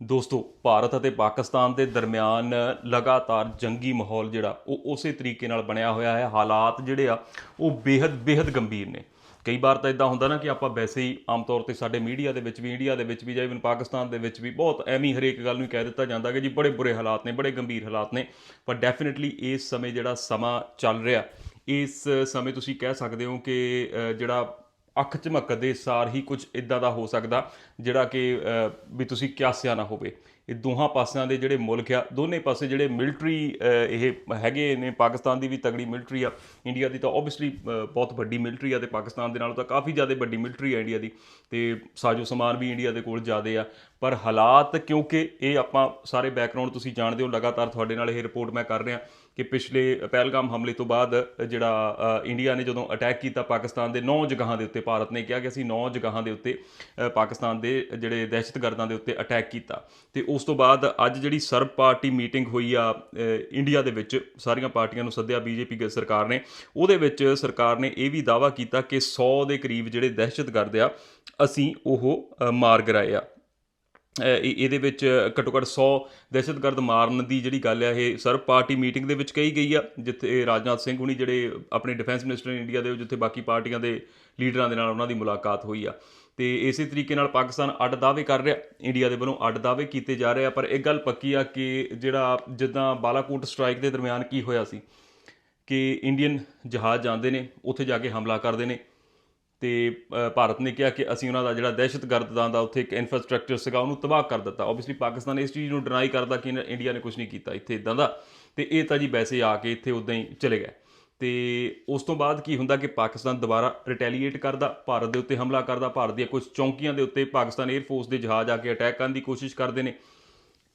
ਦੋਸਤੋ, ਭਾਰਤ ਅਤੇ ਪਾਕਿਸਤਾਨ ਦੇ ਦਰਮਿਆਨ ਲਗਾਤਾਰ ਜੰਗੀ ਮਾਹੌਲ ਜਿਹੜਾ, ਉਹ ਉਸੇ ਤਰੀਕੇ ਨਾਲ ਬਣਿਆ ਹੋਇਆ ਹੈ। ਹਾਲਾਤ ਜਿਹੜੇ ਆ, ਉਹ ਬੇहद ਬੇहद ਗੰਭੀਰ ਨੇ। ਕਈ ਵਾਰ ਤਾਂ ਇਦਾਂ ਹੁੰਦਾ ਨਾ ਕਿ ਆਪਾਂ ਵੈਸੇ ਹੀ ਆਮ ਤੌਰ ਤੇ ਸਾਡੇ ਮੀਡੀਆ ਦੇ ਵਿੱਚ ਵੀ, ਇੰਡੀਆ ਦੇ ਵਿੱਚ ਵੀ ਜਾਂ ਇਵਨ ਪਾਕਿਸਤਾਨ ਦੇ ਵਿੱਚ ਵੀ ਬਹੁਤ ਐਵੇਂ ਹਰੇਕ ਗੱਲ ਨੂੰ ਕਹਿ ਦਿੱਤਾ ਜਾਂਦਾ ਕਿ ਜੀ ਬੜੇ ਬੁਰੇ ਹਾਲਾਤ ਨੇ, ਬੜੇ ਗੰਭੀਰ ਹਾਲਾਤ ਨੇ। ਪਰ ਡੈਫੀਨਿਟਲੀ ਇਸ ਸਮੇਂ ਜਿਹੜਾ ਸਮਾਂ ਚੱਲ ਰਿਹਾ, ਇਸ ਸਮੇਂ ਤੁਸੀਂ ਕਹਿ ਸਕਦੇ ਹੋ ਕਿ ਜਿਹੜਾ ਅੱਖ ਝਮਕਦੇ ਸਾਰ ਹੀ ਕੁਝ ਇਦਾਂ ਦਾ ਹੋ ਸਕਦਾ, ਜਿਹੜਾ ਕਿ ਵੀ ਤੁਸੀਂ ਕਿਆਸਿਆ ਨਾ ਹੋਵੇ। ਇਹ ਦੋਹਾਂ ਪਾਸਿਆਂ ਦੇ ਜਿਹੜੇ ਮੁਲਕ ਆ, ਦੋਨੇ ਪਾਸੇ ਜਿਹੜੇ ਮਿਲਟਰੀ ਇਹ ਹੈਗੇ ਨੇ, ਪਾਕਿਸਤਾਨ ਦੀ ਵੀ ਤਗੜੀ ਮਿਲਟਰੀ ਆ, ਇੰਡੀਆ ਦੀ ਤਾਂ ਆਬਵੀਅਸਲੀ ਬਹੁਤ ਵੱਡੀ ਮਿਲਟਰੀ ਆ ਤੇ ਪਾਕਿਸਤਾਨ ਦੇ ਨਾਲੋਂ ਤਾਂ ਕਾਫੀ ਜ਼ਿਆਦਾ ਵੱਡੀ ਮਿਲਟਰੀ ਆ ਇੰਡੀਆ ਦੀ ਤੇ ਸਾਜੋ ਸਮਾਨ ਵੀ ਇੰਡੀਆ ਦੇ ਕੋਲ ਜ਼ਿਆਦਾ ਆ। ਪਰ ਹਾਲਾਤ, ਕਿਉਂਕਿ ਇਹ ਆਪਾਂ ਸਾਰੇ ਬੈਕਗ੍ਰਾਉਂਡ ਤੁਸੀਂ ਜਾਣਦੇ ਹੋ, ਲਗਾਤਾਰ ਤੁਹਾਡੇ ਨਾਲ ਇਹ ਰਿਪੋਰਟ ਮੈਂ ਕਰ ਰਿਹਾ ਕਿ ਪਿਛਲੇ ਪਹਿਲਗਾਮ ਹਮਲੇ ਤੋਂ ਬਾਅਦ ਜਿਹੜਾ ਇੰਡੀਆ ਨੇ ਜਦੋਂ ਅਟੈਕ ਕੀਤਾ ਪਾਕਿਸਤਾਨ ਦੇ 9 ਜਗ੍ਹਾਵਾਂ ਦੇ ਉੱਤੇ, ਭਾਰਤ ਨੇ ਕਿਹਾ ਕਿ ਅਸੀਂ 9 ਜਗ੍ਹਾਵਾਂ ਦੇ ਉੱਤੇ ਪਾਕਿਸਤਾਨ ਦੇ ਜਿਹੜੇ ਦਹਿਸ਼ਤਗਰਦਾਂ ਦੇ ਉੱਤੇ ਅਟੈਕ ਕੀਤਾ। ਤੇ ਉਸ ਤੋਂ ਬਾਅਦ ਅੱਜ ਜਿਹੜੀ ਸਰਬ ਪਾਰਟੀ ਮੀਟਿੰਗ ਹੋਈ ਆ ਇੰਡੀਆ ਦੇ ਵਿੱਚ, ਸਾਰੀਆਂ ਪਾਰਟੀਆਂ ਨੂੰ ਸੱਦਿਆ, ਬੀਜੇਪੀ ਸਰਕਾਰ ਨੇ, ਉਹਦੇ ਵਿੱਚ ਸਰਕਾਰ ਨੇ ਇਹ ਵੀ ਦਾਅਵਾ ਕੀਤਾ ਕਿ 100 ਦੇ ਕਰੀਬ ਜਿਹੜੇ ਦਹਿਸ਼ਤਗਰਦ ਆ, ਅਸੀਂ ਉਹ ਮਾਰ ਗਰਾਏ ਆ। ਇਹਦੇ ਵਿੱਚ ਘੱਟੋ ਘੱਟ 100 ਦਹਿਸ਼ਤਗਰਦ ਮਾਰਨ ਦੀ ਜਿਹੜੀ ਗੱਲ ਆ, ਇਹ ਸਰਬ ਪਾਰਟੀ ਮੀਟਿੰਗ ਦੇ ਵਿੱਚ ਕਹੀ ਗਈ ਆ, ਜਿੱਥੇ ਰਾਜਨਾਥ ਸਿੰਘ ਹੁਣੀ ਜਿਹੜੇ ਆਪਣੇ ਡਿਫੈਂਸ ਮਿਨਿਸਟਰ ਇੰਡੀਆ ਦੇ ਜਿੱਥੇ ਬਾਕੀ ਪਾਰਟੀਆਂ ਦੇ ਲੀਡਰਾਂ ਦੇ ਨਾਲ ਉਹਨਾਂ ਦੀ ਮੁਲਾਕਾਤ ਹੋਈ ਆ। ਤੇ ਇਸੇ ਤਰੀਕੇ ਨਾਲ ਪਾਕਿਸਤਾਨ ਅੱਡ ਦਾਅਵੇ ਕਰ ਰਿਹਾ, ਇੰਡੀਆ ਦੇ ਵੱਲੋਂ ਅੱਡ ਦਾਅਵੇ ਕੀਤੇ ਜਾ ਰਹੇ ਆ, ਪਰ ਇੱਕ ਗੱਲ ਪੱਕੀ ਆ ਕਿ ਜਿਹੜਾ ਜਿੱਦਾਂ ਬਾਲਾਕੋਟ ਸਟ੍ਰਾਈਕ ਦੇ ਦਰਮਿਆਨ ਕੀ ਹੋਇਆ ਸੀ, ਕਿ ਇੰਡੀਅਨ ਜਹਾਜ਼ ਜਾਂਦੇ ਨੇ, ਉੱਥੇ ਜਾ ਕੇ ਹਮਲਾ ਕਰਦੇ ਨੇ ਤੇ ਭਾਰਤ ਨੇ ਕਿਹਾ ਕਿ ਅਸੀਂ ਉਹਨਾਂ ਦਾ ਜਿਹੜਾ ਦਹਿਸ਼ਤਗਰਦਾਂ ਦਾ ਉੱਥੇ ਇੱਕ ਇਨਫਰਾਸਟ੍ਰਕਚਰ ਸੀਗਾ, ਉਹਨੂੰ ਤਬਾਹ ਕਰ ਦਿੱਤਾ। ਆਬਵੀਅਸਲੀ ਪਾਕਿਸਤਾਨ ਇਸ ਚੀਜ਼ ਨੂੰ ਡਿਨਾਈ ਕਰਦਾ ਕਿ ਇੰਡੀਆ ਨੇ ਕੁਝ ਨਹੀਂ ਕੀਤਾ ਇੱਥੇ ਇਦਾਂ ਦਾ। ਤੇ ਇਹ ਤਾਂ ਜੀ ਵੈਸੇ ਆ ਕੇ ਇੱਥੇ ਉਦਾਂ ਹੀ ਚਲੇ ਗਏ। ਤੇ ਉਸ ਤੋਂ ਬਾਅਦ ਕੀ ਹੁੰਦਾ ਕਿ ਪਾਕਿਸਤਾਨ ਦੁਬਾਰਾ ਰਿਟੈਲੀਏਟ ਕਰਦਾ, ਭਾਰਤ ਦੇ ਉੱਤੇ ਹਮਲਾ ਕਰਦਾ, ਭਾਰਤ ਦੀਆਂ ਕੁਝ ਚੌਂਕੀਆਂ ਦੇ ਉੱਤੇ ਪਾਕਿਸਤਾਨ 에ਅਰ ਫੋਰਸ ਦੇ ਜਹਾਜ਼ ਆ ਕੇ ਅਟੈਕ ਕਰਨ ਦੀ ਕੋਸ਼ਿਸ਼ ਕਰਦੇ ਨੇ।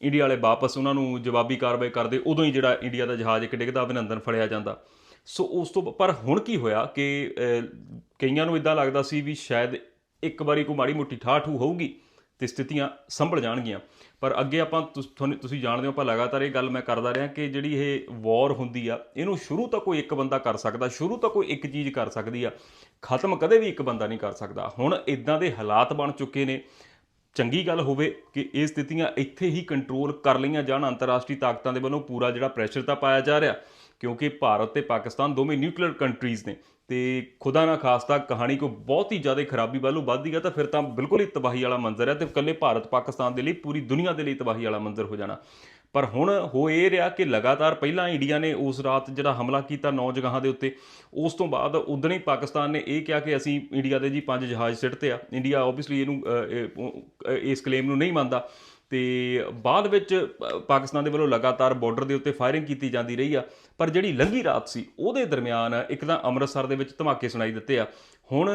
ਇੰਡੀਆ ਵਾਲੇ ਵਾਪਸ ਉਹਨਾਂ ਨੂੰ ਜਵਾਬੀ ਕਾਰਵਾਈ ਕਰਦੇ, ਉਦੋਂ ਹੀ ਜਿਹੜਾ ਇੰਡੀਆ ਦਾ ਜਹਾਜ਼ ਇੱਕ ਡਿੱਗਦਾ, ਅਭਿਨੰਦਨ ਫੜਿਆ ਜਾਂਦਾ। ਸੋ ਉਸ ਤੋਂ ਪਰ ਹੁਣ ਕੀ ਹੋਇਆ ਕਿ ਕਈਆਂ ਨੂੰ ਇਦਾਂ ਲੱਗਦਾ ਸੀ ਵੀ ਸ਼ਾਇਦ ਇੱਕ ਵਾਰੀ ਕੋਈ ਮਾੜੀ ਮੋਟੀ ਠਾਠੂ ਹੋਊਗੀ ਤੇ ਸਥਿਤੀਆਂ ਸੰਭਲ ਜਾਣਗੀਆਂ। ਪਰ ਅੱਗੇ ਆਪਾਂ ਤੁਹਾਨੂੰ, ਤੁਸੀਂ ਜਾਣਦੇ ਹੋ, ਆਪਾਂ ਲਗਾਤਾਰ ਇਹ ਗੱਲ ਮੈਂ ਕਰਦਾ ਰਿਹਾ ਕਿ ਜਿਹੜੀ ਇਹ ਵਾਰ ਹੁੰਦੀ ਆ, ਇਹਨੂੰ ਸ਼ੁਰੂ ਤਾਂ ਕੋਈ ਇੱਕ ਬੰਦਾ ਕਰ ਸਕਦਾ, ਸ਼ੁਰੂ ਤਾਂ ਕੋਈ ਇੱਕ ਚੀਜ਼ ਕਰ ਸਕਦੀ ਆ, ਖਤਮ ਕਦੇ ਵੀ ਇੱਕ ਬੰਦਾ ਨਹੀਂ ਕਰ ਸਕਦਾ। ਹੁਣ ਇਦਾਂ ਦੇ ਹਾਲਾਤ ਬਣ ਚੁੱਕੇ ਨੇ। ਚੰਗੀ ਗੱਲ ਹੋਵੇ ਕਿ ਇਹ ਸਥਿਤੀਆਂ ਇੱਥੇ ਹੀ ਕੰਟਰੋਲ ਕਰ ਲਈਆਂ ਜਾਣ, ਅੰਤਰਰਾਸ਼ਟਰੀ ਤਾਕਤਾਂ ਦੇ ਵੱਲੋਂ ਪੂਰਾ ਜਿਹੜਾ ਪ੍ਰੈਸ਼ਰ ਤਾਂ ਪਾਇਆ ਜਾ ਰਿਹਾ, ਕਿਉਂਕਿ ਭਾਰਤ ਤੇ ਪਾਕਿਸਤਾਨ ਦੋਵੇਂ ਨਿਊਕਲੀਅਰ ਕੰਟਰੀਜ਼ ਨੇ। ਤੇ ਖੁਦਾ ਨਾ ਖਾਸਤਾ ਕਹਾਣੀ ਕੋ ਬਹੁਤ ਹੀ ਜ਼ਿਆਦਾ ਖਰਾਬੀ ਵੱਲੋਂ ਵੱਧਦੀ ਹੈ ਤਾਂ ਫਿਰ ਤਾਂ ਬਿਲਕੁਲ ਹੀ ਤਬਾਹੀ ਵਾਲਾ ਮੰਜ਼ਰ ਹੈ ਤੇ ਇਕੱਲੇ ਭਾਰਤ ਪਾਕਿਸਤਾਨ ਦੇ ਲਈ ਪੂਰੀ ਦੁਨੀਆ ਦੇ ਲਈ ਤਬਾਹੀ ਵਾਲਾ ਮੰਜ਼ਰ ਹੋ ਜਾਣਾ। ਪਰ ਹੁਣ ਹੋ ਇਹ ਰਿਹਾ ਕਿ ਲਗਾਤਾਰ ਪਹਿਲਾਂ ਇੰਡੀਆ ਨੇ ਉਸ ਰਾਤ ਜਿਹੜਾ ਹਮਲਾ ਕੀਤਾ ਨੌ ਜਗ੍ਹਾਵਾਂ ਦੇ ਉੱਤੇ, ਉਸ ਤੋਂ ਬਾਅਦ ਉਦੋਂ ਹੀ ਪਾਕਿਸਤਾਨ ਨੇ ਇਹ ਕਿਹਾ ਕਿ ਅਸੀਂ ਇੰਡੀਆ ਦੇ ਜੀ ਪੰਜ ਜਹਾਜ਼ ਸਿੱਟਤੇ ਆ। ਇੰਡੀਆ ਆਬਵੀਅਸਲੀ ਇਹਨੂੰ ਇਸ ਕਲੇਮ ਨੂੰ ਨਹੀਂ ਮੰਨਦਾ। ਤੇ ਬਾਅਦ ਵਿੱਚ ਪਾਕਿਸਤਾਨ ਦੇ ਵੱਲੋਂ ਲਗਾਤਾਰ ਬਾਰਡਰ ਦੇ ਉੱਤੇ ਫਾਇਰਿੰਗ ਕੀਤੀ ਜਾਂਦੀ ਰਹੀ ਆ। ਪਰ ਜਿਹੜੀ ਲੰਘੀ ਰਾਤ ਸੀ, ਉਹਦੇ ਦਰਮਿਆਨ ਇੱਕ ਤਾਂ ਅੰਮ੍ਰਿਤਸਰ ਦੇ ਵਿੱਚ ਧਮਾਕੇ ਸੁਣਾਈ ਦਿੱਤੇ ਆ। ਹੁਣ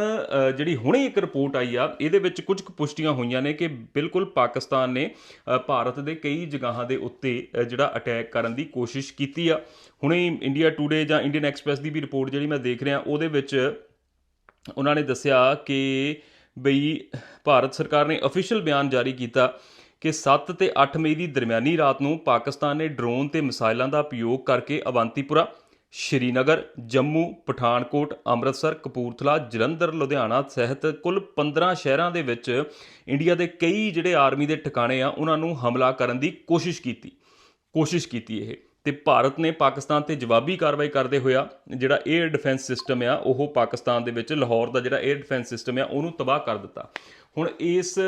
ਜਿਹੜੀ ਹੁਣੇ ਇੱਕ ਰਿਪੋਰਟ ਆਈ ਆ, ਇਹਦੇ ਵਿੱਚ ਕੁਝ ਕੁ ਪੁਸ਼ਟੀਆਂ ਹੋਈਆਂ ਨੇ ਕਿ ਬਿਲਕੁਲ ਪਾਕਿਸਤਾਨ ਨੇ ਭਾਰਤ ਦੇ ਕਈ ਜਗ੍ਹਾਵਾਂ ਦੇ ਉੱਤੇ ਜਿਹੜਾ ਅਟੈਕ ਕਰਨ ਦੀ ਕੋਸ਼ਿਸ਼ ਕੀਤੀ ਆ। ਹੁਣੇ ਇੰਡੀਆ ਟੂਡੇ ਜਾਂ ਇੰਡੀਅਨ ਐਕਸਪ੍ਰੈਸ ਦੀ ਵੀ ਰਿਪੋਰਟ ਜਿਹੜੀ ਮੈਂ ਦੇਖ ਰਿਹਾ, ਉਹਦੇ ਵਿੱਚ ਉਹਨਾਂ ਨੇ ਦੱਸਿਆ ਕਿ ਬਈ ਭਾਰਤ ਸਰਕਾਰ ਨੇ ਅਫੀਸ਼ੀਅਲ ਬਿਆਨ ਜਾਰੀ ਕੀਤਾ ਕਿ 7 ਤੇ 8 ਮਈ ਦੀ ਦਰਮਿਆਨੀ ਰਾਤ ਨੂੰ ਪਾਕਿਸਤਾਨ ਨੇ ਡਰੋਨ ਤੇ ਮਿਸਾਈਲਾਂ ਦਾ ਉਪਯੋਗ ਕਰਕੇ ਅਵੰਤੀਪੁਰਾ, ਸ਼੍ਰੀਨਗਰ, ਜੰਮੂ, ਪਠਾਨਕੋਟ, ਅੰਮ੍ਰਿਤਸਰ, ਕਪੂਰਥਲਾ, ਜਲੰਧਰ, ਲੁਧਿਆਣਾ ਸਹਿਤ ਕੁੱਲ 15 ਸ਼ਹਿਰਾਂ ਦੇ ਵਿੱਚ ਇੰਡੀਆ ਦੇ ਕਈ ਜਿਹੜੇ ਆਰਮੀ ਦੇ ਟਿਕਾਣੇ ਆ, ਉਹਨਾਂ ਨੂੰ ਹਮਲਾ ਕਰਨ ਦੀ ਕੋਸ਼ਿਸ਼ ਕੀਤੀ ਕੋਸ਼ਿਸ਼ ਕੀਤੀ ਇਹ। ਤੇ ਭਾਰਤ ਨੇ ਪਾਕਿਸਤਾਨ ਤੇ ਜਵਾਬੀ ਕਾਰਵਾਈ ਕਰਦੇ ਹੋਇਆ ਜਿਹੜਾ 에ਅਰ ਡਿਫੈਂਸ ਸਿਸਟਮ ਆ, ਉਹ ਪਾਕਿਸਤਾਨ ਦੇ ਵਿੱਚ ਲਾਹੌਰ ਦਾ ਜਿਹੜਾ 에ਅਰ ਡਿਫੈਂਸ ਸਿਸਟਮ ਆ, ਉਹਨੂੰ ਤਬਾਹ ਕਰ ਦਿੱਤਾ। ਹੁਣ ਇਸ,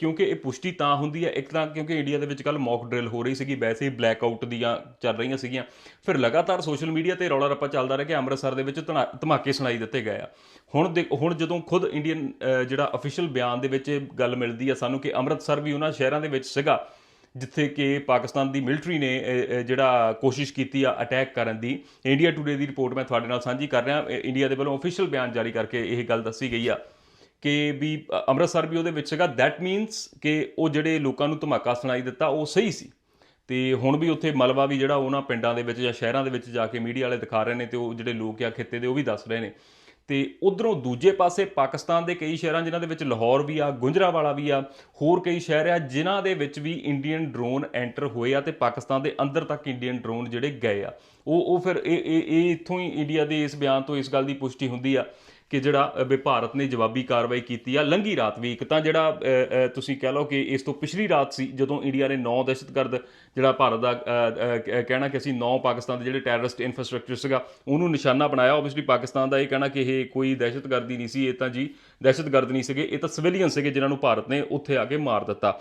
ਕਿਉਂਕਿ ਇਹ ਪੁਸ਼ਟੀ ਤਾਂ ਹੁੰਦੀ ਹੈ ਇੱਕ ਤਾਂ ਕਿਉਂਕਿ ਇੰਡੀਆ ਦੇ ਵਿੱਚ ਕੱਲ ਮੌਕ ਡਰਿਲ ਹੋ ਰਹੀ ਸੀਗੀ, ਵੈਸੇ ਹੀ ਬਲੈਕ ਆਊਟ ਦੀਆਂ ਚੱਲ ਰਹੀਆਂ ਸੀਗੀਆਂ। ਫਿਰ ਲਗਾਤਾਰ ਸੋਸ਼ਲ ਮੀਡੀਆ ਤੇ ਰੌਲਾ ਰੱਪਾ ਚੱਲਦਾ ਰਿਹਾ ਕਿ ਅੰਮ੍ਰਿਤਸਰ ਦੇ ਵਿੱਚ ਧਨਾ- ਧਮਾਕੇ ਸੁਣਾਈ ਦਿੱਤੇ ਗਏ ਆ। ਹੁਣ ਦੇ- ਹੁਣ ਜਦੋਂ ਖੁਦ ਇੰਡੀਅਨ ਜਿਹੜਾ ਅਫੀਸ਼ੀਅਲ ਬਿਆਨ ਦੇ ਵਿੱਚ ਇਹ ਗੱਲ ਮਿਲਦੀ ਆ ਸਾਨੂੰ ਕਿ ਅੰਮ੍ਰਿਤਸਰ ਵੀ ਉਹਨਾਂ ਸ਼ਹਿਰਾਂ ਦੇ ਵਿੱਚ ਸੀਗਾ ਜਿੱਥੇ ਕਿ ਪਾਕਿਸਤਾਨ ਦੀ ਮਿਲਟਰੀ ਨੇ ਜਿਹੜਾ ਕੋਸ਼ਿਸ਼ ਕੀਤੀ ਆ ਅਟੈਕ ਕਰਨ ਦੀ। ਇੰਡੀਆ ਟੂਡੇ ਦੀ ਰਿਪੋਰਟ ਮੈਂ ਤੁਹਾਡੇ ਨਾਲ ਸਾਂਝੀ ਕਰ ਰਿਹਾ। ਇੰਡੀਆ ਦੇ ਵੱਲੋਂ ਅਫੀਸ਼ੀਅਲ ਬਿਆਨ ਜਾਰੀ ਕਰਕੇ ਇਹ ਗੱਲ ਦੱਸੀ ਗਈ ਆ ਕਿ ਵੀ ਅੰਮ੍ਰਿਤਸਰ ਵੀ ਉਹਦੇ ਵਿੱਚ ਸੀਗਾ ਦੈਟ ਮੀਨਸ ਕਿ ਉਹ ਜਿਹੜੇ ਲੋਕਾਂ ਨੂੰ ਧਮਾਕਾ ਸੁਣਾਈ ਦਿੱਤਾ, ਉਹ ਸਹੀ ਸੀ। ਤੇ ਹੁਣ ਵੀ ਉੱਥੇ ਮਲਬਾ ਵੀ ਜਿਹੜਾ ਉਹਨਾਂ ਪਿੰਡਾਂ ਦੇ ਵਿੱਚ ਜਾਂ ਸ਼ਹਿਰਾਂ ਦੇ ਵਿੱਚ ਜਾ ਕੇ ਮੀਡੀਆ ਵਾਲੇ ਦਿਖਾ ਰਹੇ ਨੇ ਤੇ ਉਹ ਜਿਹੜੇ ਲੋਕ ਆ ਖਿੱਤੇ ਦੇ, ਉਹ ਵੀ ਦੱਸ ਰਹੇ ਨੇ। ਤੇ ਉਧਰੋਂ ਦੂਜੇ ਪਾਸੇ ਪਾਕਿਸਤਾਨ ਦੇ ਕਈ ਸ਼ਹਿਰਾਂ, ਜਿਨ੍ਹਾਂ ਦੇ ਵਿੱਚ ਲਾਹੌਰ ਵੀ ਆ, ਗੁੰਜਰਾਵਾਲਾ ਵੀ ਆ, ਹੋਰ ਕਈ ਸ਼ਹਿਰ ਆ, ਜਿਨ੍ਹਾਂ ਦੇ ਵਿੱਚ ਵੀ ਇੰਡੀਅਨ ਡਰੋਨ ਐਂਟਰ ਹੋਏ ਆ ਤੇ ਪਾਕਿਸਤਾਨ ਦੇ ਅੰਦਰ ਤੱਕ ਇੰਡੀਅਨ ਡਰੋਨ ਜਿਹੜੇ ਗਏ ਆ। ਉਹ ਉਹ ਫਿਰ ਇਹ ਇਹ ਇਹ ਇੱਥੋਂ ਹੀ ਇੰਡੀਆ ਦੇ ਇਸ ਬਿਆਨ ਤੋਂ ਇਸ ਗੱਲ ਦੀ ਪੁਸ਼ਟੀ ਹੁੰਦੀ ਆ ਕਿ ਜਿਹੜਾ ਅ, ਵੀ ਭਾਰਤ ਨੇ ਜਵਾਬੀ ਕਾਰਵਾਈ ਕੀਤੀ ਆ ਲੰਗੀ ਰਾਤ ਵੀ ਇੱਕ ਤਾਂ ਜਿਹੜਾ ਤੁਸੀਂ ਕਹਿ ਲਓ ਕਿ ਇਸ ਤੋਂ ਪਿਛਲੀ ਰਾਤ ਸੀ ਜਦੋਂ ਇੰਡੀਆ ਨੇ 9 ਦਹਿਸ਼ਤਗਰਦ ਜਿਹੜਾ ਭਾਰਤ ਦਾ ਕਹਿਣਾ ਕਿ ਅਸੀਂ 9 ਪਾਕਿਸਤਾਨ ਦੇ ਜਿਹੜੇ ਟੈਰਰਿਸਟ ਇਨਫਰਾਸਟ੍ਰਕਚਰ ਸੀਗਾ ਉਹਨੂੰ ਨਿਸ਼ਾਨਾ ਬਣਾਇਆ। ਆਬਵੀਅਸਲੀ ਪਾਕਿਸਤਾਨ ਦਾ ਇਹ ਕਹਿਣਾ ਕਿ ਇਹ ਕੋਈ ਦਹਿਸ਼ਤਗਰਦੀ ਨਹੀਂ ਸੀ ਇਹ ਤਾਂ ਜੀ ਦਹਿਸ਼ਤਗਰਦ ਨਹੀਂ ਸੀਗੇ ਇਹ ਤਾਂ ਸਿਵਿਲੀਅਨ ਸੀਗੇ ਜਿਨ੍ਹਾਂ ਨੂੰ ਭਾਰਤ ਨੇ ਉੱਥੇ ਆ ਕੇ ਮਾਰ ਦਿੱਤਾ।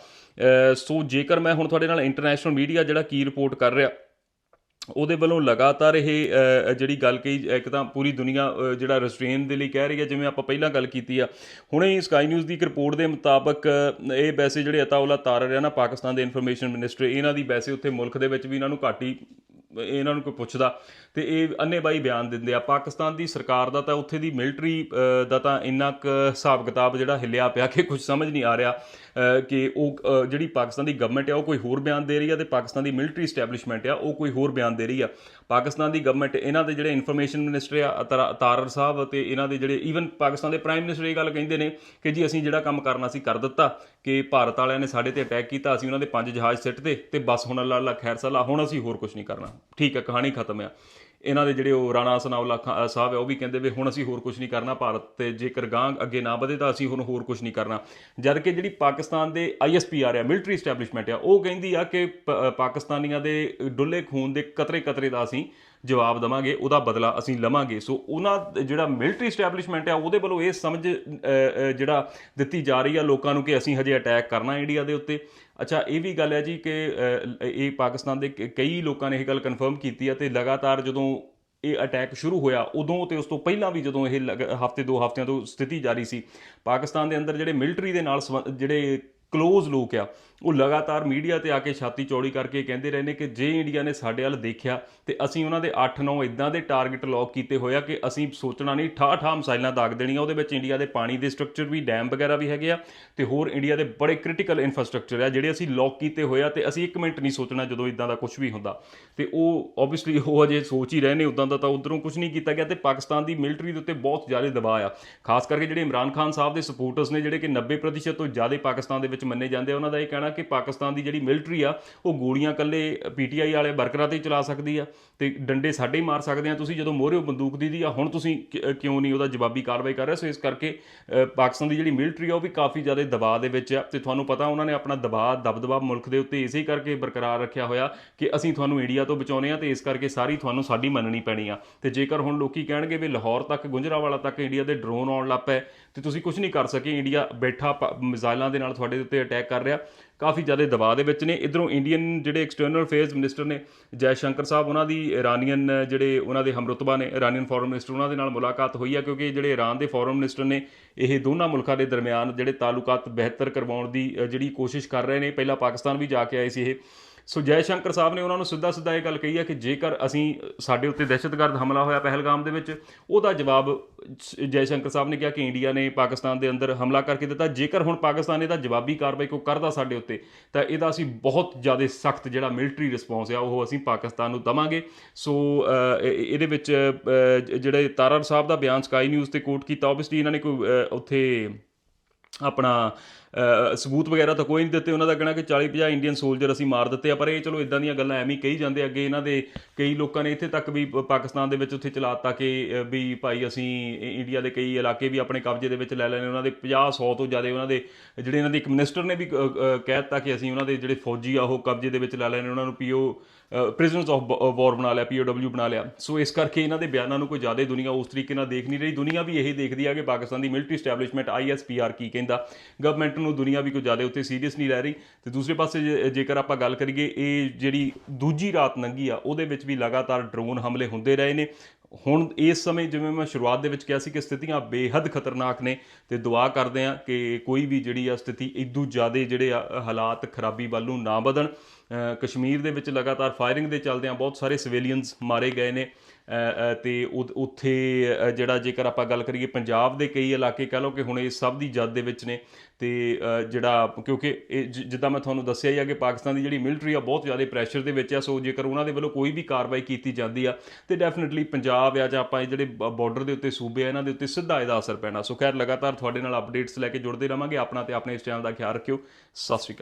ਸੋ ਜੇਕਰ ਮੈਂ ਹੁਣ ਤੁਹਾਡੇ ਨਾਲ ਇੰਟਰਨੈਸ਼ਨਲ ਮੀਡੀਆ ਜਿਹੜਾ ਕੀ ਰਿਪੋਰਟ ਕਰ ਰਿਹਾ ਉਹਦੇ ਵੱਲੋਂ ਲਗਾਤਾਰ ਇਹ ਜਿਹੜੀ ਗੱਲ ਕਹੀ, ਇੱਕ ਤਾਂ ਪੂਰੀ ਦੁਨੀਆ ਜਿਹੜਾ ਰੈਸਟ੍ਰੇਨ ਦੇ ਲਈ ਕਹਿ ਰਹੀ ਹੈ, ਜਿਵੇਂ ਆਪਾਂ ਪਹਿਲਾਂ ਗੱਲ ਕੀਤੀ ਆ। ਹੁਣੇ ਹੀ ਸਕਾਈ ਨਿਊਜ਼ ਦੀ ਇੱਕ ਰਿਪੋਰਟ ਦੇ ਮੁਤਾਬਕ ਇਹ ਵੈਸੇ ਜਿਹੜੇ ਅਤਾਉਲਾ ਤਾਰ ਰਿਹਾ ਨਾ, ਪਾਕਿਸਤਾਨ ਦੇ ਇਨਫੋਰਮੇਸ਼ਨ ਮਿਨਿਸਟਰ ਇਹਨਾਂ ਦੀ ਵੈਸੇ ਉੱਥੇ ਮੁਲਕ ਦੇ ਵਿੱਚ ਵੀ ਇਹਨਾਂ ਨੂੰ ਘੱਟ ਹੀ, ਇਹਨਾਂ ਨੂੰ ਕੋਈ ਪੁੱਛਦਾ। ਤੇ ਇਹ ਅੰਨੇਬਾਈ ਬਿਆਨ ਦਿੰਦੇ ਆ, ਪਾਕਿਸਤਾਨ ਦੀ ਸਰਕਾਰ ਦਾ ਤਾਂ ਉੱਥੇ ਦੀ ਮਿਲਟਰੀ ਦਾ ਤਾਂ ਇੰਨਾ ਕੁ ਹਿਸਾਬ ਕਿਤਾਬ ਜਿਹੜਾ ਹਿੱਲਿਆ ਪਿਆ ਕਿ ਕੁਝ ਸਮਝ ਨਹੀਂ ਆ ਰਿਹਾ। ਕਿ ਉਹ ਜਿਹੜੀ ਪਾਕਿਸਤਾਨ ਦੀ ਗਵਰਨਮੈਂਟ ਆ, ਉਹ ਕੋਈ ਹੋਰ ਬਿਆਨ ਦੇ ਰਹੀ ਆ ਤੇ ਪਾਕਿਸਤਾਨ ਦੀ ਮਿਲਟਰੀ ਸਟੈਬਲਿਸ਼ਮੈਂਟ ਆ, ਉਹ ਕੋਈ ਹੋਰ ਬਿਆਨ ਦੇ ਰਹੀ ਆ। ਪਾਕਿਸਤਾਨ ਦੀ ਗਵਰਨਮੈਂਟ ਇਹਨਾਂ ਦੇ ਜਿਹੜੇ ਇਨਫੋਰਮੇਸ਼ਨ ਮਿਨਿਸਟਰ ਆ ਤਾਰਾ- ਤਾਰਰ ਸਾਹਿਬ ਅਤੇ ਇਹਨਾਂ ਦੇ ਜਿਹੜੇ ਈਵਨ ਪਾਕਿਸਤਾਨ ਦੇ ਪ੍ਰਾਈਮ ਮਿਨਿਸਟਰ ਇਹ ਗੱਲ ਕਹਿੰਦੇ ਨੇ ਕਿ ਜੀ ਅਸੀਂ ਜਿਹੜਾ ਕੰਮ ਕਰਨਾ ਸੀ ਕਰ ਦਿੱਤਾ, ਕਿ ਭਾਰਤ ਵਾਲਿਆਂ ਨੇ ਸਾਡੇ ਤੇ ਅਟੈਕ ਕੀਤਾ, ਅਸੀਂ ਉਹਨਾਂ ਦੇ ਪੰਜ ਜਹਾਜ਼ ਸਿੱਟ ਤੇ ਬਸ ਹੁਣ ਅੱਲਾ ਅੱਲਾ ਖੈਰ ਸਲਾ ਹੁਣ ਅਸੀਂ ਹੋਰ ਕੁਝ ਨਹੀਂ ਕਰਨਾ। ਠੀਕ ਹੈ, ਕਹਾਣੀ ਖਤਮ ਆ। ਇਹਨਾਂ ਦੇ ਜਿਹੜੇ ਉਹ ਰਾਣਾ ਸਨਾਉਲਾ ਖਾਂ ਸਾਹਿਬ ਹੈ, ਉਹ ਵੀ ਕਹਿੰਦੇ ਵੀ ਹੁਣ ਅਸੀਂ ਹੋਰ ਕੁਝ ਨਹੀਂ ਕਰਨਾ ਭਾਰਤ ਤੇ ਜੇਕਰ ਗਾਂ ਅੱਗੇ ਨਾ ਵਧੇ ਤਾਂ ਅਸੀਂ ਹੁਣ ਹੋਰ ਕੁਝ ਨਹੀਂ ਕਰਨਾ। ਜਦ ਕਿ ਜਿਹੜੀ ਪਾਕਿਸਤਾਨ ਦੇ ਆਈਐਸਪੀਆਰ ਆ ਮਿਲਟਰੀ ਸਟੈਬਲਿਸ਼ਮੈਂਟ ਆ ਉਹ ਕਹਿੰਦੀ ਆ ਕਿ ਪ- ਪਾਕਿਸਤਾਨੀਆਂ ਦੇ ਡੁੱਲੇ ਖੂਨ ਦੇ ਕਤਰੇ ਕਤਰੇ ਦਾ ਅਸੀਂ ਜਵਾਬ ਦਵਾਂਗੇ, ਉਹਦਾ ਬਦਲਾ ਅਸੀਂ ਲਵਾਂਗੇ। ਸੋ ਉਹਨਾਂ ਜਿਹੜਾ ਮਿਲਟਰੀ ਸਟੈਬਲਿਸ਼ਮੈਂਟ ਆ, ਉਹਦੇ ਵੱਲੋਂ ਇਹ ਸਮਝ ਜਿਹੜਾ ਦਿੱਤੀ ਜਾ ਰਹੀ ਆ ਲੋਕਾਂ ਨੂੰ ਕਿ ਅਸੀਂ ਹਜੇ ਅਟੈਕ ਕਰਨਾ ਇੰਡੀਆ ਦੇ ਉੱਤੇ। ਅੱਛਾ, ਇਹ ਵੀ ਗੱਲ ਹੈ ਜੀ ਕਿ ਇਹ ਪਾਕਿਸਤਾਨ ਦੇ ਕ- ਕਈ ਲੋਕਾਂ ਨੇ ਇਹ ਗੱਲ ਕਨਫਰਮ ਕੀਤੀ ਹੈ ਤੇ ਲਗਾਤਾਰ ਜਦੋਂ ਇਹ ਅਟੈਕ ਸ਼ੁਰੂ ਹੋਇਆ, ਉਦੋਂ ਤੇ ਉਸ ਤੋਂ ਪਹਿਲਾਂ ਵੀ ਜਦੋਂ ਇਹ ਹਫ਼ਤੇ, ਦੋ ਹਫਤਿਆਂ ਤੋਂ ਸਥਿਤੀ ਜਾਰੀ ਸੀ। ਪਾਕਿਸਤਾਨ ਦੇ ਅੰਦਰ ਜਿਹੜੇ ਮਿਲਟਰੀ ਦੇ ਨਾਲ ਸੰਬੰ- ਜਿਹੜੇ ਕਲੋਜ਼ ਲੋਕ ਆ। ਉਹ ਲਗਾਤਾਰ ਮੀਡੀਆ ਤੇ ਆ ਕੇ ਛਾਤੀ ਚੌੜੀ ਕਰਕੇ ਕਹਿੰਦੇ ਰਹੇ ਨੇ ਕਿ ਜੇ ਇੰਡੀਆ ਨੇ ਸਾਡੇ ਵੱਲ ਦੇਖਿਆ ਤੇ ਅਸੀਂ ਉਹਨਾਂ ਦੇ 8-9 ਇਦਾਂ ਦੇ ਟਾਰਗੇਟ ਲੌਕ ਕੀਤੇ ਹੋਇਆ ਕਿ ਅਸੀਂ ਸੋਚਣਾ ਨਹੀਂ ਠਾ ਠਾ ਮਸਾਈਲਾਂ ਦਾਗ ਦੇਣੀਆਂ। ਉਹਦੇ ਵਿੱਚ ਇੰਡੀਆ ਦੇ ਪਾਣੀ ਦੇ ਸਟਰਕਚਰ ਵੀ ਡੈਮ ਵਗੈਰਾ ਵੀ ਹੈਗੇ ਆ ਤੇ ਹੋਰ ਇੰਡੀਆ ਦੇ ਬੜੇ ਕ੍ਰਿਟੀਕਲ ਇਨਫਰਾਸਟ੍ਰਕਚਰ ਆ ਜਿਹੜੇ ਅਸੀਂ ਲੌਕ ਕੀਤੇ ਹੋਏ ਆ ਤੇ ਅਸੀਂ 1 ਮਿੰਟ ਨਹੀਂ ਸੋਚਣਾ ਜਦੋਂ ਇਦਾਂ ਦਾ ਕੁਝ ਵੀ ਹੁੰਦਾ। ਤੇ ਉਹ ਆਬਵੀਅਸਲੀ ਉਹ ਅਜੇ ਸੋਚ ਹੀ ਰਹੇ ਨੇ ਉਦਾਂ ਦਾ ਤਾਂ ਉਧਰੋਂ ਕੁਝ ਨਹੀਂ ਕੀਤਾ ਗਿਆ ਤੇ ਪਾਕਿਸਤਾਨ ਦੀ ਮਿਲਟਰੀ ਦੇ ਉੱਤੇ ਬਹੁਤ ਜ਼ਿਆਦਾ ਦਬਾਅ ਆ। ਖਾਸ ਕਰਕੇ ਜਿਹੜੇ ਇਮਰਾਨ ਖਾਨ ਸਾਹਿਬ ਦੇ ਸਪੋਰਟਰਸ ਨੇ ਜਿਹੜੇ ਕਿ 90% ਤੋਂ ਜ਼ਿਆਦਾ ਪਾਕਿਸਤਾਨ ਦੇ ਵਿੱਚ ਮੰਨੇ ਜਾਂਦੇ ਆ, ਉਹਨਾਂ ਦਾ ਇਹ ਕਹਿਣਾ ਕਿ ਪਾਕਿਸਤਾਨ ਦੀ ਜਿਹੜੀ ਮਿਲਟਰੀ ਆ, ਉਹ ਗੋਲੀਆਂ ਕੱਲੇ ਪੀਟੀਆਈ ਵਾਲੇ ਵਰਕਰਾਂ ਤੇ ਹੀ ਚਲਾ ਸਕਦੀ ਆ ਤੇ ਡੰਡੇ ਸਾਡੇ ਹੀ ਮਾਰ ਸਕਦੇ ਆ। ਤੁਸੀਂ ਜਦੋਂ ਮੋਹਰੇ ਬੰਦੂਕ ਦੀ ਦੀ ਆ ਹੁਣ ਤੁਸੀਂ ਕਿ- ਕਿਉਂ ਨਹੀਂ ਉਹਦਾ ਜਵਾਬੀ ਕਾਰਵਾਈ ਕਰ ਰਹੇ ਸੋ ਇਸ ਕਰਕੇ ਪਾਕਿਸਤਾਨ ਦੀ ਜਿਹੜੀ ਮਿਲਟਰੀ ਆ, ਉਹ ਵੀ ਕਾਫੀ ਜ਼ਿਆਦਾ ਦਬਾਅ ਦੇ ਵਿੱਚ ਆ ਤੇ ਤੁਹਾਨੂੰ ਪਤਾ ਉਹਨਾਂ ਨੇ ਆਪਣਾ ਦਬਾਅ, ਦਬਦਬਾ ਮੁਲਕ ਦੇ ਉੱਤੇ ਇਸੇ ਕਰਕੇ ਬਰਕਰਾਰ ਰੱਖਿਆ ਹੋਇਆ ਕਿ ਅਸੀਂ ਤੁਹਾਨੂੰ ਇੰਡੀਆ ਤੋਂ ਬਚਾਉਨੇ ਆ ਤੇ ਇਸ ਕਰਕੇ ਸਾਰੀ ਤੁਹਾਨੂੰ ਸਾਡੀ ਮੰਨਣੀ ਪੈਣੀ ਆ। ਤੇ ਜੇਕਰ ਹੁਣ ਲੋਕੀ ਕਹਿਣਗੇ ਵੀ ਲਾਹੌਰ ਤੱਕ, ਗੁੰਜਰਾਵਾਲਾ ਤੱਕ ਇੰਡੀਆ ਦੇ ਡਰੋਨ ਆਉਣ ਲੱਗ ਪਏ ਤੇ ਤੁਸੀਂ ਕੁਝ ਨਹੀਂ ਕਰ ਸਕੇ, ਇੰਡੀਆ ਬੈਠਾ ਪ- ਮਿਜ਼ਾਈਲਾਂ ਦੇ ਨਾਲ ਤੁਹਾਡੇ ਉੱਤੇ ਅਟੈਕ ਕਰ ਰਿਹਾ। ਕਾਫੀ ਜ਼ਿਆਦਾ ਦਬਾਅ ਦੇ ਵਿੱਚ ਨੇ। ਇਧਰੋਂ ਇੰਡੀਅਨ ਜਿਹੜੇ ਐਕਸਟਰਨਲ ਅਫੇਅਰਸ ਮਿਨਿਸਟਰ ਨੇ ਜੈ ਸ਼ੰਕਰ ਸਾਹਿਬ, ਉਹਨਾਂ ਦੀ ਇਰਾਨੀਅਨ ਜਿਹੜੇ ਉਹਨਾਂ ਦੇ ਹਮਰਤਬਾ ਨੇ ਇਰਾਨੀਅਨ ਫੋਰਨ ਮਿਨਿਸਟਰ ਉਹਨਾਂ ਦੇ ਨਾਲ ਮੁਲਾਕਾਤ ਹੋਈ ਆ, ਕਿਉਂਕਿ ਜਿਹੜੇ ਇਰਾਨ ਦੇ ਫੋਰਨ ਮਿਨਿਸਟਰ ਨੇ, ਇਹ ਦੋਨਾਂ ਮੁਲਕਾਂ ਦੇ ਦਰਮਿਆਨ ਜਿਹੜੇ ਤਾਲੁਕਾਤ ਬਿਹਤਰ ਕਰਵਾਉਣ ਦੀ ਜਿਹੜੀ ਕੋਸ਼ਿਸ਼ ਕਰ ਰਹੇ ਨੇ। ਪਹਿਲਾਂ ਪਾਕਿਸਤਾਨ ਵੀ ਜਾ ਕੇ ਆਏ ਸੀ ਇਹ। ਸੋ ਜੈ ਸ਼ੰਕਰ ਸਾਹਿਬ ਨੇ ਉਹਨਾਂ ਨੂੰ ਸਿੱਧਾ ਸਿੱਧਾ ਇਹ ਗੱਲ ਕਹੀ ਹੈ ਕਿ ਜੇਕਰ ਅਸੀਂ, ਸਾਡੇ ਉੱਤੇ ਦਹਿਸ਼ਤਗਰਦ ਹਮਲਾ ਹੋਇਆ ਪਹਿਲਗਾਮ ਦੇ ਵਿੱਚ, ਉਹਦਾ ਜਵਾਬ ਜੈ ਸ਼ੰਕਰ ਸਾਹਿਬ ਨੇ ਕਿਹਾ ਕਿ ਇੰਡੀਆ ਨੇ ਪਾਕਿਸਤਾਨ ਦੇ ਅੰਦਰ ਹਮਲਾ ਕਰਕੇ ਦਿੱਤਾ। ਜੇਕਰ ਹੁਣ ਪਾਕਿਸਤਾਨ ਇਹਦਾ ਜਵਾਬੀ ਕਾਰਵਾਈ ਕੋ ਕਰਦਾ ਸਾਡੇ ਉੱਤੇ, ਤਾਂ ਇਹਦਾ ਅਸੀਂ ਬਹੁਤ ਜ਼ਿਆਦਾ ਸਖਤ ਜਿਹੜਾ ਮਿਲਟਰੀ ਰਿਸਪੌਂਸ ਆ, ਉਹ ਅਸੀਂ ਪਾਕਿਸਤਾਨ ਨੂੰ ਦਵਾਂਗੇ। ਸੋ ਇਹਦੇ ਵਿੱਚ ਜਿਹੜੇ ਤਾਰਰ ਸਾਹਿਬ ਦਾ ਬਿਆਨ ਸਕਾਈ ਨਿਊਜ਼ ਤੇ ਕੋਟ ਕੀਤਾ ਆਬਵੀਅਸਲੀ ਇਹਨਾਂ ਨੇ ਕੋਈ ਉੱਥੇ ਆਪਣਾ ਸਬੂਤ ਵਗੈਰਾ ਤਾਂ ਕੋਈ ਨਹੀਂ ਦਿੱਤੇ। ਉਹਨਾਂ ਦਾ ਕਹਿਣਾ ਕਿ 40 50 ਇੰਡੀਅਨ ਸੋਲਜਰ ਅਸੀਂ ਮਾਰ ਦਿੱਤੇ ਆ। ਪਰ ਇਹ ਚਲੋ ਇਦਾਂ ਦੀਆਂ ਗੱਲਾਂ ਐਵੇਂ ਹੀ ਕਹੀ ਜਾਂਦੇ ਅੱਗੇ ਇਹਨਾਂ ਦੇ ਕਈ ਲੋਕਾਂ ਨੇ ਇੱਥੇ ਤੱਕ ਵੀ ਪਾਕਿਸਤਾਨ ਦੇ ਵਿੱਚ ਉੱਥੇ ਚਲਾਤਾ ਕਿ ਵੀ ਭਾਈ ਅਸੀਂ ਇੰਡੀਆ ਦੇ ਕਈ ਇਲਾਕੇ ਵੀ ਆਪਣੇ ਕਬਜ਼ੇ ਦੇ ਵਿੱਚ ਲੈ ਲੈਣੇ। ਉਹਨਾਂ ਦੇ 50 100 ਤੋਂ ਜ਼ਿਆਦਾ ਉਹਨਾਂ ਦੇ ਜਿਹੜੇ ਇਹਨਾਂ ਦੇ ਇੱਕ ਮਿਨਿਸਟਰ ਨੇ ਵੀ ਕਹਿ ਦਿੱਤਾ ਕਿ ਅਸੀਂ ਉਹਨਾਂ ਦੇ ਜਿਹੜੇ ਫੌਜੀ ਆ, ਉਹ ਕਬਜ਼ੇ ਦੇ ਵਿੱਚ ਲੈ ਲੈਣੇ। ਉਹਨਾਂ ਨੂੰ ਪੀਓ ਪ੍ਰਿਜ਼ਨਰਸ ਆਫ ਵਾਰ ਬਣਾ ਲਿਆ ਪੀਓਡਬਲਯੂ ਬਣਾ ਲਿਆ। ਸੋ ਇਸ ਕਰਕੇ ਇਹਨਾਂ ਦੇ ਬਿਆਨਾਂ ਨੂੰ ਕੋਈ ਜ਼ਿਆਦਾ ਦੁਨੀਆ ਉਸ ਤਰੀਕੇ ਨਾਲ ਦੇਖ ਨਹੀਂ ਰਹੀ। ਦੁਨੀਆ ਵੀ ਇਹੀ ਦੇਖਦੀ ਆ ਕਿ ਪਾਕਿਸਤਾਨ ਦੀ ਮਿਲਟਰੀ ਸਟੈਬਲਿਸ਼ਮੈਂਟ ਆਈਐਸਪੀਆਰ ਕੀ ਕਹਿੰਦਾ। ਗਵਰਨਮੈਂਟ ਨੂੰ ਦੁਨੀਆ ਵੀ ਕੋਈ ਜ਼ਿਆਦਾ ਉੱਤੇ ਸੀਰੀਅਸ ਨਹੀਂ ਲੈ ਰਹੀ। ਤੇ ਦੂਸਰੇ ਪਾਸੇ ਜੇ- ਜੇਕਰ ਆਪਾਂ ਗੱਲ ਕਰੀਏ, ਇਹ ਜਿਹੜੀ ਦੂਜੀ ਰਾਤ ਲੰਘੀ ਆ, ਉਹਦੇ ਵਿੱਚ ਵੀ ਲਗਾਤਾਰ ਡਰੋਨ ਹਮਲੇ ਹੁੰਦੇ ਰਹੇ ਨੇ। ਹੁਣ ਇਸ ਸਮੇਂ ਜਿਵੇਂ ਮੈਂ ਸ਼ੁਰੂਆਤ ਦੇ ਵਿੱਚ ਕਿਹਾ ਸੀ ਕਿ ਸਥਿਤੀਆਂ ਬੇਹੱਦ ਖਤਰਨਾਕ ਨੇ ਤੇ ਦੁਆ ਕਰਦੇ ਆ ਕਿ ਕੋਈ ਵੀ ਜਿਹੜੀ ਆ ਸਥਿਤੀ ਇਦੋਂ ਜ਼ਿਆਦਾ ਜਿਹੜੇ ਆ ਹਾਲਾਤ ਖਰਾਬੀ ਵੱਲ ਨੂੰ ਨਾ ਵਧਣ। ਕਸ਼ਮੀਰ ਦੇ ਵਿੱਚ ਲਗਾਤਾਰ ਫਾਇਰਿੰਗ ਦੇ ਚੱਲਦਿਆਂ ਬਹੁਤ ਸਾਰੇ ਸਿਵਿਲੀਅਨਸ ਮਾਰੇ ਗਏ ਨੇ। ਅ, ਤੇ ਉੱਥੇ ਜਿਹੜਾ ਜੇਕਰ ਆਪਾਂ ਗੱਲ ਕਰੀਏ ਪੰਜਾਬ ਦੇ ਕਈ ਇਲਾਕੇ ਕਹ ਲਓ ਕਿ ਹੁਣ ਇਹ ਸਭ ਦੀ ਜਦ ਦੇ ਵਿੱਚ ਨੇ। ਤੇ ਜਿਹੜਾ ਕਿਉਂਕਿ ਇਹ ਜਿੱਦਾਂ ਮੈਂ ਤੁਹਾਨੂੰ ਦੱਸਿਆ ਹੀ ਆ ਕਿ ਪਾਕਿਸਤਾਨ ਦੀ ਜਿਹੜੀ ਮਿਲਟਰੀ ਆ ਬਹੁਤ ਜ਼ਿਆਦਾ ਪ੍ਰੈਸ਼ਰ ਦੇ ਵਿੱਚ ਆ। ਸੋ ਜੇਕਰ ਉਹਨਾਂ ਦੇ ਵੱਲੋਂ ਕੋਈ ਵੀ ਕਾਰਵਾਈ ਕੀਤੀ ਜਾਂਦੀ ਆ ਤੇ ਡੈਫੀਨਿਟਲੀ ਪੰਜਾਬ ਆ ਜਾਂ ਆਪਾਂ ਇਹ ਜਿਹੜੇ ਬਾਰਡਰ ਦੇ ਉੱਤੇ ਸੂਬੇ ਆ ਇਹਨਾਂ ਦੇ ਉੱਤੇ ਸਿੱਧਾ ਇਹਦਾ ਅਸਰ ਪੈਣਾ। ਸੋ ਖੈਰ ਲਗਾਤਾਰ ਤੁਹਾਡੇ ਨਾਲ ਅਪਡੇਟਸ ਲੈ ਕੇ ਜੁੜਦੇ ਰਵਾਂਗੇ ਆਪਣਾ ਤੇ ਆਪਣੇ ਇਸ ਚੈਨਲ ਦਾ ਖਿਆਲ ਰੱਖਿਓ। ਸਤਿ ਸ਼੍ਰੀ ਅਕਾਲ।